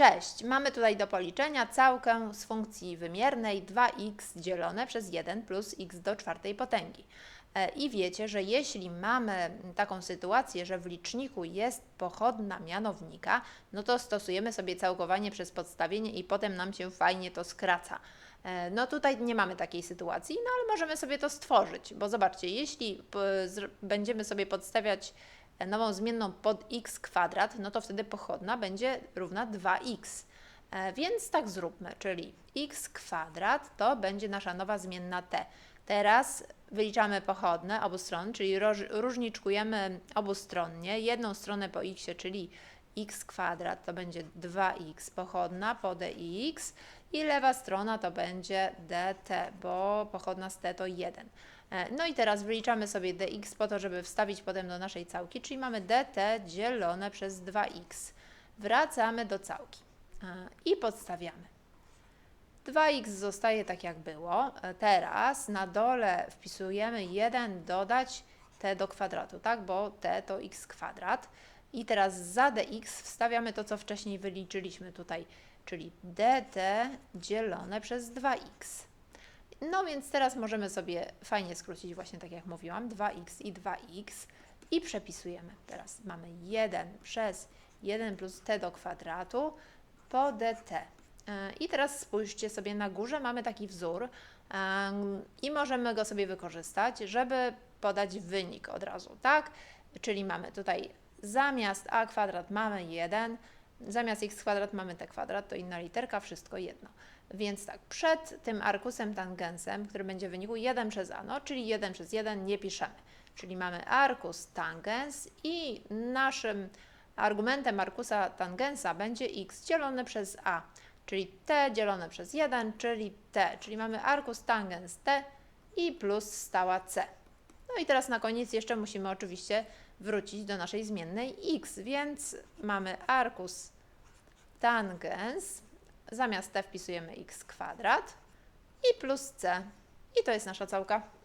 Cześć, mamy tutaj do policzenia całkę z funkcji wymiernej 2x dzielone przez 1 plus x do czwartej potęgi. E, I wiecie, że jeśli mamy taką sytuację, że w liczniku jest pochodna mianownika, no to stosujemy sobie całkowanie przez podstawienie i potem nam się fajnie to skraca. E, No tutaj nie mamy takiej sytuacji, no ale możemy sobie to stworzyć, bo zobaczcie, jeśli będziemy sobie podstawiać nową zmienną pod x kwadrat, no to wtedy pochodna będzie równa 2x. E, Więc tak zróbmy, czyli x kwadrat to będzie nasza nowa zmienna t. Teraz wyliczamy pochodne obu stron, czyli różniczkujemy obustronnie. Jedną stronę po x, czyli x kwadrat to będzie 2x pochodna po dx i lewa strona to będzie dt, bo pochodna z t to 1. E, No i teraz wyliczamy sobie dx po to, żeby wstawić potem do naszej całki, czyli mamy dt dzielone przez 2x. Wracamy do całki e, i podstawiamy. 2x zostaje tak jak było. E, Teraz na dole wpisujemy 1 dodać t do kwadratu, tak? Bo t to x kwadrat. I teraz za dx wstawiamy to, co wcześniej wyliczyliśmy tutaj, czyli dt dzielone przez 2x. No więc teraz możemy sobie fajnie skrócić właśnie tak jak mówiłam, 2x i 2x i przepisujemy. Teraz mamy 1 przez 1 plus t do kwadratu po dt. E, I teraz spójrzcie sobie na górze, mamy taki wzór i możemy go sobie wykorzystać, żeby podać wynik od razu, tak? Czyli mamy tutaj zamiast a kwadrat mamy 1, zamiast x kwadrat mamy t kwadrat, to inna literka, wszystko jedno. Więc tak, przed tym arkusem tangensem, który będzie w wyniku 1 przez a, no, czyli 1 przez 1 nie piszemy. Czyli mamy arkus tangens i naszym argumentem arkusa tangensa będzie x dzielone przez a, czyli t dzielone przez 1, czyli t, czyli mamy arkus tangens t i plus stała c. No i teraz na koniec jeszcze musimy oczywiście wrócić do naszej zmiennej x, więc mamy arkus tangens, zamiast t wpisujemy x kwadrat i plus c. I to jest nasza całka.